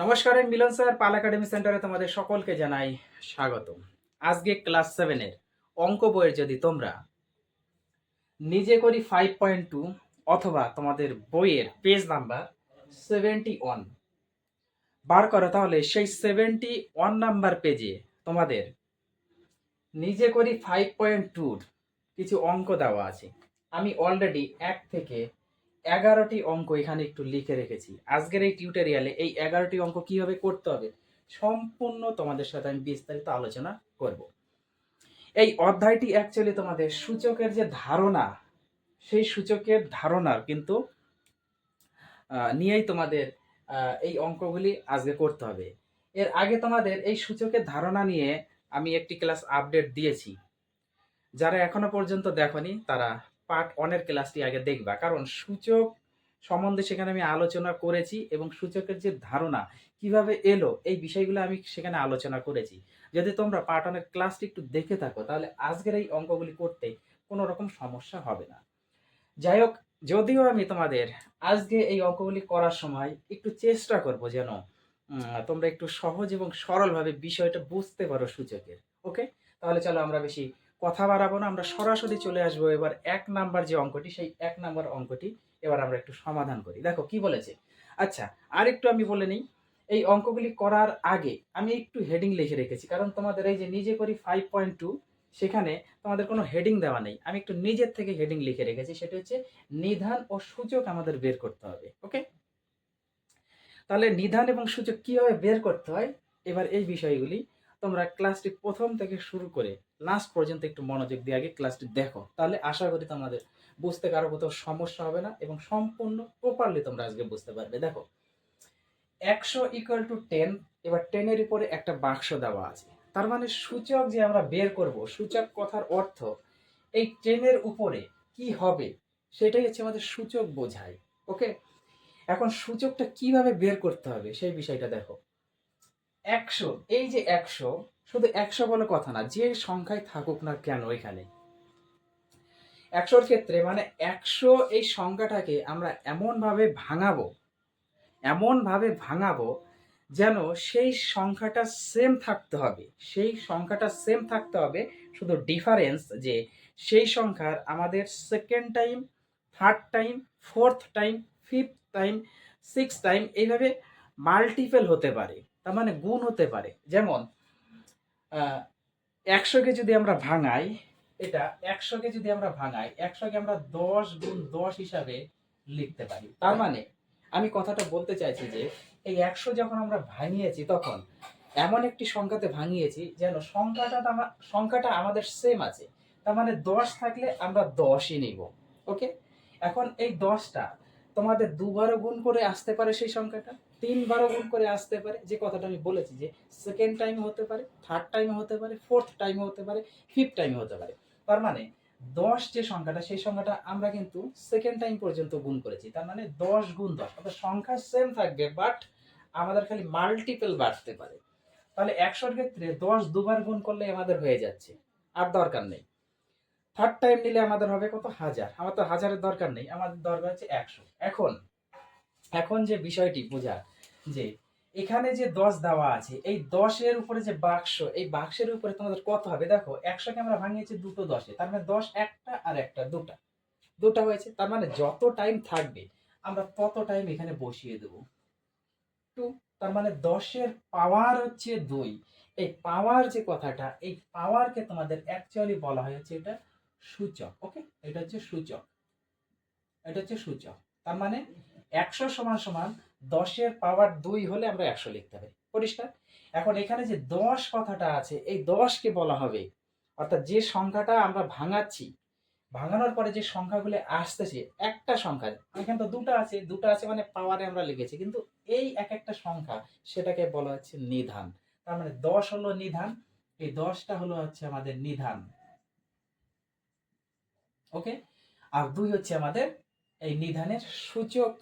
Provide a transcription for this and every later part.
নমস্কার, আমি মিলন স্যার, পাল একাডেমি সেন্টারে তোমাদের সকলকে জানাই স্বাগত আজকে ক্লাস সেভেনের অঙ্ক বইয়ের যদি তোমরা নিজে করি ফাইভ পয়েন্ট টু অথবা তোমাদের বইয়ের পেজ নাম্বার সেভেন্টি ওয়ান বার করো তাহলে সেই সেভেন্টি ওয়ান নাম্বার পেজে তোমাদের নিজে করি ফাইভ পয়েন্ট টুর কিছু অঙ্ক দেওয়া আছে। আমি অলরেডি এক থেকে এগারোটি অঙ্ক এখানে একটু লিখে রেখেছি। আজকের এই টিউটোরিয়ালে এই এগারোটি অঙ্ক কীভাবে করতে হবে সম্পূর্ণ তোমাদের সাথে আমি বিস্তারিত আলোচনা করব। এই অধ্যায়টি অ্যাকচুয়ালি তোমাদের সূচকের যে ধারণা, সেই সূচকের ধারণার কিন্তু নিয়েই তোমাদের এই অঙ্কগুলি আজকে করতে হবে। এর আগে তোমাদের এই সূচকের ধারণা নিয়ে আমি একটি ক্লাস আপডেট দিয়েছি। যারা এখনও পর্যন্ত দেখনি, তারা পার্ট ওয়ানের ক্লাসটি আগে দেখবা। কারণ সূচক সম্বন্ধে সেখানে আমি আলোচনা করেছি এবং সূচকের যে ধারণা কীভাবে এলো, এই বিষয়গুলো আমি সেখানে আলোচনা করেছি। যদি তোমরা পার্ট ওয়ানের ক্লাসটি একটু দেখে থাকো, তাহলে আজকের এই অঙ্কগুলি করতে কোনো রকম সমস্যা হবে না। যাই হোক, যদিও আমি তোমাদের আজকে এই অঙ্কগুলি করার সময় একটু চেষ্টা করব যেন তোমরা একটু সহজ এবং সরলভাবে বিষয়টা বুঝতে পারো সূচকের, ওকে? তাহলে চলো আমরা বেশি কথা বাড়াবো না, আমরা সরাসরি চলে আসব এবার এক নাম্বার যে অঙ্কটি, সেই এক নাম্বার অঙ্কটি এবার আমরা একটু সমাধান করি। দেখো কি বলেছে? আচ্ছা আর একটু আমি বলে নিই, এই অঙ্কগুলি করার আগে আমি একটু হেডিং লিখে রেখেছি, কারণ তোমাদের এই যে নিজে করি ফাইভ পয়েন্ট টু সেখানে তোমাদের কোনো হেডিং দেওয়া নেই। আমি একটু নিজের থেকে হেডিং লিখে রেখেছি, সেটা হচ্ছে নিধান ও সূচক আমাদের বের করতে হবে ওকে তাহলে নিধান এবং সূচক কীভাবে বের করতে হয়? এবার এই বিষয়গুলি তোমরা ক্লাসটি প্রথম থেকে শুরু করে লাস্ট পর্যন্ত একটু মনোযোগ দিয়ে আগে ক্লাসটি দেখো। তাহলে আশা করি তোমাদের বুঝতে কারও কোথাও সমস্যা হবে না এবং সম্পূর্ণ প্রপারলি তোমরা আজকে বুঝতে পারবে। দেখো, একশো ইকুয়াল টু টেন এবার টেনের উপরে একটা বাক্স দেওয়া আছে। তার মানে সূচক যে আমরা বের করব, সূচক কথার অর্থ এই টেনের উপরে কি হবে, সেটাই হচ্ছে আমাদের সূচক বোঝায়। ওকে এখন সূচকটা কীভাবে বের করতে হবে, সেই বিষয়টা দেখো। একশো, এই যে একশো, শুধু একশো বলে কথা না, যে সংখ্যায় থাকুক না কেন এখানে? একশোর ক্ষেত্রে মানে একশো এই সংখ্যাটাকে আমরা এমনভাবে ভাঙাবো এমনভাবে ভাঙাবো যেন সেই সংখ্যাটা সেম থাকতে হবে, সেই সংখ্যাটা সেম থাকতে হবে, শুধু ডিফারেন্স যে সেই সংখ্যার আমাদের second time third time fourth time fifth time six time এইভাবে মাল্টিপল হতে পারে। তার মানে গুণ হতে পারে। যেমন একশোকে যদি আমরা ভাঙাই, এটা একশোকে যদি আমরা ভাঙাই, একশোকে আমরা দশ গুণ দশ হিসাবে লিখতে পারি। তার মানে আমি কথাটা বলতে চাইছি যে, এই একশো যখন আমরা ভাঙিয়েছি তখন, এমন একটি সংখ্যাতে ভাঙিয়েছি যেন সংখ্যাটা সংখ্যাটা আমাদের সেম আছে। তার মানে দশ থাকলে আমরা দশই নিব ওকে এখন এই দশটা তোমাদের দুবারও গুণ করে আসতে পারে সেই সংখ্যাটা? তিনবারও গুণ করে আসতে পারে। যে কথাটা আমি বলেছি যে সেকেন্ড টাইমে হতে পারে থার্ড টাইমে হতে পারে ফোর্থ টাইমে হতে পারে ফিফথ টাইমে হতে পারে। তার মানে দশ যে সংখ্যাটা, সেই সংখ্যাটা আমরা কিন্তু সেকেন্ড টাইম পর্যন্ত গুণ করেছি। তার মানে দশ গুণ দশ, অর্থাৎ সংখ্যা সেম থাকবে বাট আমাদের খালি মাল্টিপল বাড়তে পারে। তাহলে একশোর ক্ষেত্রে দশ দুবার গুণ করলে আমাদের হয়ে যাচ্ছে, আর দরকার নেই। থার্ড টাইম নিলে আমাদের হবে কত? হাজার। আমার তো হাজারের দরকার নেই আমাদের দরকার হচ্ছে একশো। এখন এখন যে বিষয়টি বোঝা যে এখানে যে দশ দেওয়া আছে, এই দশের উপরে যে বাক্স, এই বাক্সের উপরে তোমাদের কত হবে? দেখো একশোকে আমরা ভাঙিয়েছি দুটো দশে, তার মানে দশ একটা আর একটা দুটা। দুটা হয়েছে, তার মানে যত টাইম থাকবে, আমরা তত টাইম এখানে বসিয়ে দেব। টু তার মানে দশের পাওয়ার হচ্ছে দুই। এই পাওয়ার যে কথাটা, এই পাওয়ারকে তোমাদের অ্যাকচুয়ালি বলা হয় হচ্ছে এটা সূচক ওকে এটা হচ্ছে সূচক। এটা হচ্ছে সূচক, তার মানে একশো সমান সমান দশের পাওয়ার দুই হলে আমরা একশো লিখতে হবে পরিষ্কার? এখন এখানে যে দশ কথাটা আছে, এই দশকে বলা হবে, অর্থাৎ যে সংখ্যাটা আমরা ভাঙাচ্ছি, ভাঙানোর পরে যে সংখ্যাগুলো আসতেছে, একটা সংখ্যা, এখানে তো দুটো আছে দুটো আছে মানে পাওয়ারে আমরা লিখেছি, কিন্তু এই এক একটা সংখ্যা সেটাকে বলা হচ্ছে নিধান। তার মানে দশ হলো নিধান, এই দশটা হলো হচ্ছে আমাদের নিধান। ওকে? আর দুই হচ্ছে আমাদের এই নিধানের সূচক।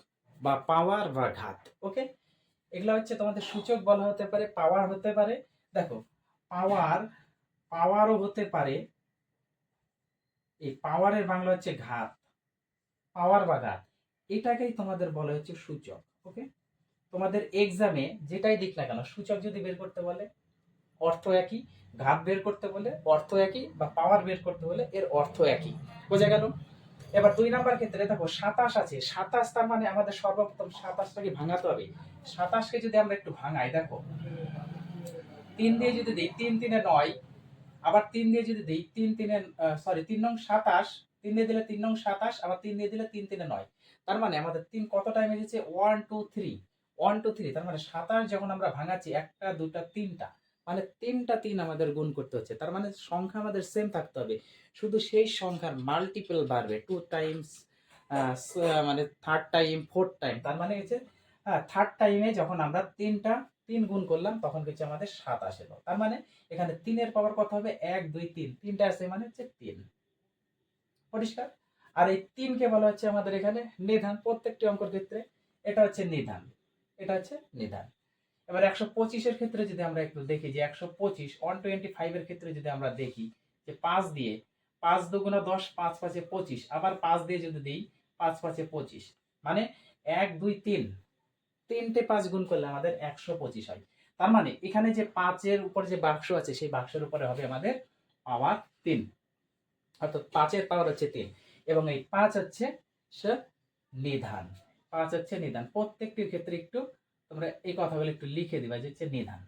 বা পাওয়ার বা ঘাত ওকে এগুলো হচ্ছে তোমাদের সূচক বলা হতে পারে পাওয়ার হতে পারে। দেখো পাওয়ার পাওয়ারও হতে পারে, এই পাওয়ারের বাংলা হচ্ছে ঘাত পাওয়ার বা ঘাত। এটাকেই তোমাদের বলা হচ্ছে সূচক ওকে তোমাদের এক্সামে যেটাই দিক না কেন, সূচক যদি বের করতে বলে, অর্থ একই, ঘাত বের করতে বলে, অর্থ একই বা পাওয়ার বের করতে বলে, এর অর্থ একই। বোঝা গেল? এবার দুই নাম্বার ক্ষেত্রে দেখো, সাতাশ আছে। সাতাশ তার মানে আমাদের সর্বপ্রথম সাতাশটাকে ভাঙাতে হবে। সাতাশকে যদি আমরা একটু ভাঙাই, দেখো, তিন দিয়ে যদি দিই, তিন তিনে নয়, আবার তিন দিয়ে যদি দিই, তিন তিনে সরি তিন নং সাতাশ, তিন দিয়ে দিলে তিন নং সাতাশ, আবার তিন দিয়ে দিলে তিন তিনে নয়। তার মানে আমাদের তিন কত টাইম এসেছে? One two three one two three তার মানে সাতাশ যখন আমরা ভাঙাচ্ছি, একটা, দুটা, তিনটা মানে তিনটা তিন আমাদের গুণ করতে হচ্ছে। তার মানে সংখ্যা আমাদের সেম থাকতে হবে। শুধু সেই সংখ্যার মাল্টিপল বাড়বে। টু টাইমস মানে থার্ড টাইম ফোর্থ টাইম তার মানে হচ্ছে হ্যাঁ থার্ড টাইমে যখন আমরা তিনটা, তিন গুণ করলাম, তখন হচ্ছে আমাদের সাত এলো তার মানে এখানে তিনের পাওয়ার কত হবে? এক, দুই, তিন। তিনটা আছে মানে হচ্ছে তিন। পরিষ্কার? আর এই তিনকে বলা হচ্ছে আমাদের এখানে নিধান। প্রত্যেকটি অঙ্কর ক্ষেত্রে এটা হচ্ছে নিধান। এটা হচ্ছে নিধান। এবার একশো পঁচিশের ক্ষেত্রে যদি আমরা একটু দেখি যে একশো পঁচিশ ওয়ান টোয়েন্টি ফাইভের ক্ষেত্রে যদি আমরা দেখি যে পাঁচ দিয়ে পাঁচ দুগুণা দশ, পাঁচ পাঁচে পঁচিশ, আবার পাঁচ দিয়ে যদি দিই পাঁচ পাঁচে পঁচিশ মানে এক, দুই, তিন, তিনটে পাঁচ গুণ করলে আমাদের একশো পঁচিশ হয়। তার মানে এখানে যে পাঁচের উপর যে বাক্স আছে, সেই বাক্সের উপরে হবে আমাদের পাওয়ার তিন, অর্থাৎ পাঁচের পাওয়ার হচ্ছে তিন, এবং এই পাঁচ হচ্ছে সে নিধান, পাঁচ হচ্ছে নিধান। প্রত্যেকটির ক্ষেত্রে একটু তোমরা এই কথাগুলো একটু লিখে দিবা যে হচ্ছে নিধান।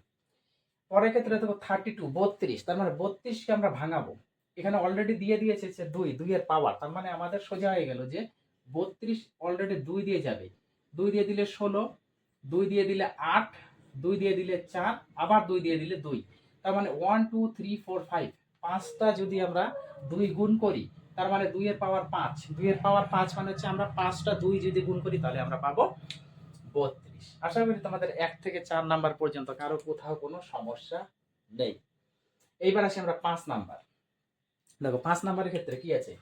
পরের ক্ষেত্রে দেখো থার্টি টু বত্রিশ, তার মানে বত্রিশকে আমরা ভাঙাবো। এখানে অলরেডি দিয়ে দিয়েছে যে দুই, দুইয়ের পাওয়ার তার মানে আমাদের সোজা হয়ে গেল যে বত্রিশ অলরেডি দুই দিয়ে যাবে। দুই দিয়ে দিলে ষোলো, দুই দিয়ে দিলে আট, দুই দিয়ে দিলে চার, আবার দুই দিয়ে দিলে দুই। তার মানে one two three four five পাঁচটা যদি আমরা দুই গুণ করি, তার মানে দুইয়ের পাওয়ার পাঁচ। দুইয়ের পাওয়ার পাঁচ মানে হচ্ছে আমরা পাঁচটা দুই যদি গুণ করি, তাহলে আমরা পাবো বত্রিশ। আশা করি তোমাদের এক থেকে চার নাম্বার পর্যন্ত কারও কোথাও কোনো সমস্যা নেই। এইবার আসি আমরা পাঁচ নাম্বার। দেখো, পাঁচ নাম্বারের ক্ষেত্রে কি আছে?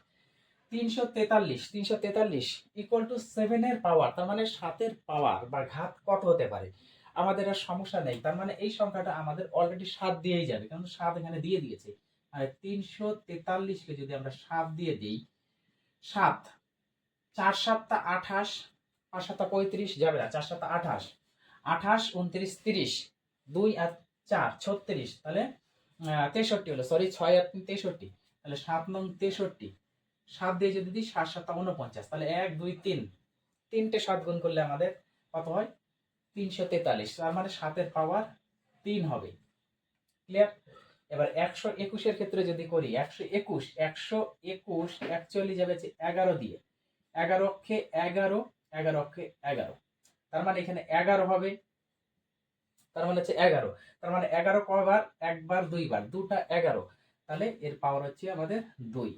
তিনশো তেতাল্লিশ তিনশো তেতাল্লিশ ইকুয়াল টু সেভেনের পাওয়ার তার মানে সাতের পাওয়ার বা ঘাত কত হতে পারে? আমাদের আর সমস্যা নেই, তার মানে এই সংখ্যাটা আমাদের অলরেডি সাত দিয়েই যাবে, কারণ সাত এখানে দিয়ে দিয়েছে। আর তিনশো তেতাল্লিশকে যদি আমরা সাত দিয়ে দিই, সাত, চার সাতটা আঠাশ পাঁচ সাতটা পঁয়ত্রিশ, যাবে না, চার সাতটা আঠাশ আঠাশ উনত্রিশ, তিরিশ, দুই আর চার, ছত্রিশ, তাহলে তেষট্টি হলো সরি ছয় আর তেষট্টি, তাহলে সাত নং তেষট্টি। সাত দিয়ে যদি দিই, সাত সাতটা উনপঞ্চাশ, তাহলে এক, দুই, তিন। তিনটে সাত গুণ করলে আমাদের কত হয়? তিনশো তেতাল্লিশ, তার মানে সাতের পাওয়ার তিন হবে। ক্লিয়ার এবার একশো একুশের ক্ষেত্রে যদি করি, একশো একুশ একশো একুশ অ্যাকচুয়ালি যাবে যে এগারো দিয়ে। এগারো অক্ষে এগারো এগারো অক্ষে এগারো। তার মানে এখানে এগারো হবে। তার মানে হচ্ছে এগারো। তার মানে এগারো কবার, একবার, দুইবার। দুটা এগারো। তাহলে এর পাওয়ার হচ্ছে আমাদের দুই।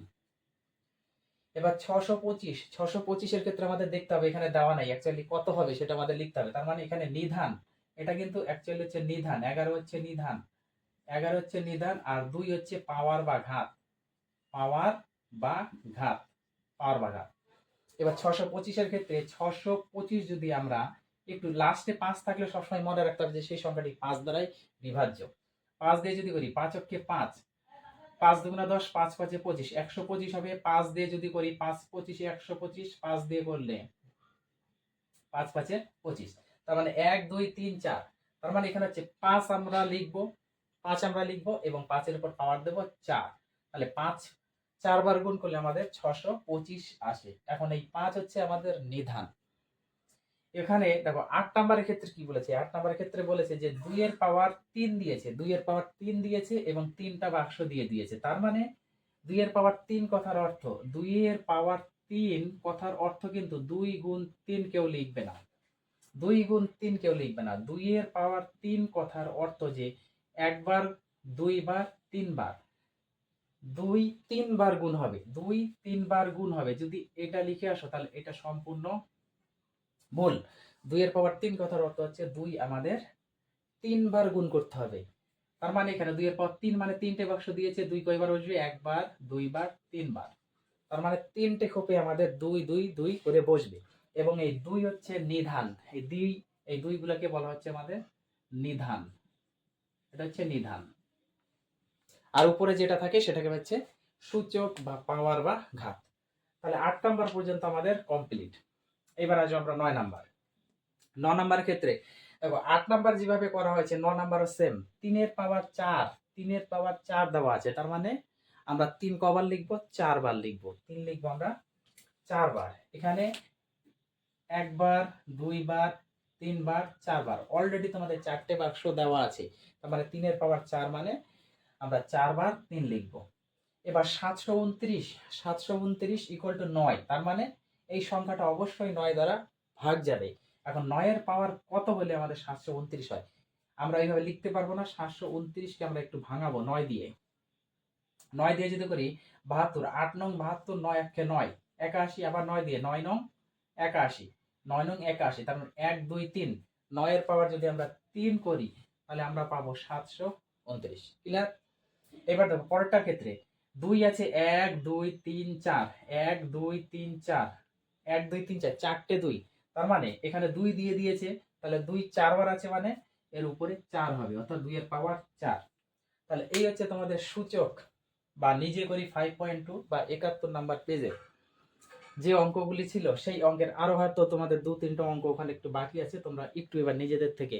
এবার ছশো পঁচিশ। ছশো পঁচিশের ক্ষেত্রে আমাদের দেখতে হবে, এখানে দেওয়া নাই। অ্যাকচুয়ালি কত হবে সেটা আমাদের লিখতে হবে। তার মানে এখানে নিধান। এটা কিন্তু অ্যাকচুয়ালি হচ্ছে নিধান। এগারো হচ্ছে নিধান। এগারো হচ্ছে নিধান আর দুই হচ্ছে পাওয়ার বা ঘাত। পাওয়ার বা ঘাত। পাওয়ার বা ঘাত। এবার ছশো পঁচিশের ক্ষেত্রে ছশো পঁচিশ যদি আমরা একটু লাস্টে পাঁচ থাকলে সবসময় মনে রাখতে হবে যে সেই সংখ্যাটি পাঁচ দ্বারাই বিভাজ্য। পাঁচ দিয়ে যদি করি, পাঁচ অক্ষে পাঁচ পাঁচ দুগুণা দশ, পাঁচ পাঁচে পঁচিশ, একশো পঁচিশ হবে, পাঁচ দিয়ে যদি করি পাঁচ পঁচিশে একশো পঁচিশ, পাঁচ দিয়ে করলে পাঁচ পাঁচে পঁচিশ। তার মানে এক, দুই, তিন, চার। তার মানে এখানে হচ্ছে পাঁচ আমরা লিখব, পাঁচ আমরা লিখব এবং পাঁচের উপর পাওয়ার দেবো চার। তাহলে পাঁচ চারবার গুণ করলে আমাদের ছশো পঁচিশ আসে। এখন এই পাঁচ হচ্ছে আমাদের নিধান। এখানে দেখো, আট নাম্বারের ক্ষেত্রে কি বলেছে? আট নাম্বারের ক্ষেত্রে বলেছে যে দুইয়ের পাওয়ার তিন দিয়েছে। দুইয়ের পাওয়ার তিন দিয়েছে এবং তিনটা বাক্স দিয়ে দিয়েছে। তার মানে দুইয়ের পাওয়ার তিন কথার অর্থ, দুইয়ের পাওয়ার তিন কথার অর্থ কিন্তু দুই গুণ তিন কেউ লিখবে না। দুই গুণ তিন কেউ লিখবে না। দুইয়ের পাওয়ার তিন কথার অর্থ যে একবার, দুইবার, তিনবার। দুই তিনবার গুণ হবে, দুই তিনবার গুণ হবে। যদি এটা লিখে আসো, তাহলে এটা সম্পূর্ণ ভুল। দুইয়ের পাওয়ার তিন কথার অর্থ হচ্ছে দুই আমাদের তিনবার গুণ করতে হবে। তার মানে এখানে দুইয়ের পাওয়ার তিন মানে তিনটে বাক্স দিয়েছে, দুই কয়বার বসবে? একবার, দুইবার, তিনবার। তার মানে তিনটে খোপে আমাদের দুই দুই দুই করে বসবে। এবং এই দুই হচ্ছে নিধান। এই দুই, এই দুইগুলোকে বলা হচ্ছে আমাদের নিধান। এটা হচ্ছে নিধান। আর উপরে যেটা থাকে সেটাকে হচ্ছে সূচক বা পাওয়ার বা ঘাত। তাহলে আট নাম্বার পর্যন্ত আমাদের কমপ্লিট এবার আসব আমরা নয় নাম্বার ন নাম্বার ক্ষেত্রে, দেখো, আট নাম্বার যেভাবে করা হয়েছে, ন নাম্বারও সেম তিনের পাওয়ার চার, তিনের পাওয়ার চার দেওয়া আছে। তার মানে আমরা তিন কবার লিখব, চারবার লিখব। তিন লিখব আমরা চারবার। এখানে একবার, দুইবার, তিনবার, চারবার। অলরেডি তোমাদের চারটে বাক্স দেওয়া আছে। তার মানে তিনের পাওয়ার চার মানে আমরা চারবার তিন লিখব। এবার সাতশো উনত্রিশ সাতশো উনত্রিশ ইকুয়াল টু নয়, তার মানে এই সংখ্যাটা অবশ্যই নয় দ্বারা ভাগ যাবে। এখন নয়ের পাওয়ার কত হলে আমাদের সাতশো উনত্রিশ হয়? আমরা এইভাবে লিখতে পারব না, সাতশো উনত্রিশকে আমরা একটু ভাঙাবো নয় দিয়ে। নয় দিয়ে যদি করি, বাহাত্তর, আট নং বাহাত্তর, নয় একে নয়, একাশি, আবার নয় দিয়ে, নয় নং একাশি, নয় নং একাশি, তার মানে এক, দুই, তিন। নয়ের পাওয়ার যদি আমরা তিন করি, তাহলে আমরা পাবো সাতশো উনত্রিশ। ক্লিয়ার এবার দেখো, পরেরটার ক্ষেত্রে দুই আছে এক, দুই, তিন, চার। এক, দুই, তিন, চার। এক, দুই, তিন, চার, চারটে দুই। তার মানে এখানে দুই দিয়ে দিয়েছে, তাহলে দুই চারবার আছে মানে এর উপরে চার হবে, অর্থাৎ দুইয়ের পাওয়ার চার। তাহলে এই হচ্ছে তোমাদের সূচক, বা নিজে করি ফাইভ পয়েন্ট টু বা একাত্তর নাম্বার পেজে যে অঙ্কগুলি ছিল, সেই অঙ্কের আরও হয়তো তোমাদের দু তিনটা অঙ্ক ওখানে একটু বাকি আছে, তোমরা একটু এবার নিজেদের থেকে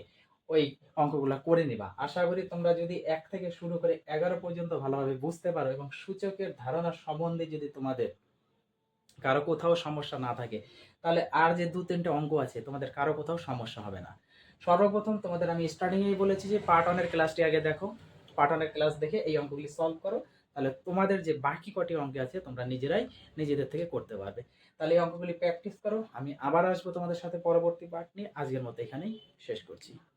ওই অঙ্কগুলো করে নিবা। আশা করি তোমরা যদি এক থেকে শুরু করে এগারো পর্যন্ত ভালোভাবে বুঝতে পারো এবং সূচকের ধারণা সম্বন্ধে যদি তোমাদের কারও কোথাও সমস্যা না থাকে, তাহলে আর যে দু তিনটে অঙ্ক আছে, তোমাদের কারও কোথাও সমস্যা হবে না। সর্বপ্রথম তোমাদের আমি স্টার্টিংয়েই বলেছি যে পার্ট ওয়ানের ক্লাসটি আগে দেখো। পার্ট ওয়ানের ক্লাস দেখে এই অঙ্কগুলি সলভ করো। তাহলে তোমাদের যে বাকি কটি অঙ্ক আছে, তোমরা নিজেরাই নিজেদের থেকে করতে পারবে। তাহলে এই অঙ্কগুলি প্র্যাকটিস করো। আমি আবার আসব তোমাদের সাথে পরবর্তী পার্ট নিয়ে। আজকের মতো এখানেই শেষ করছি।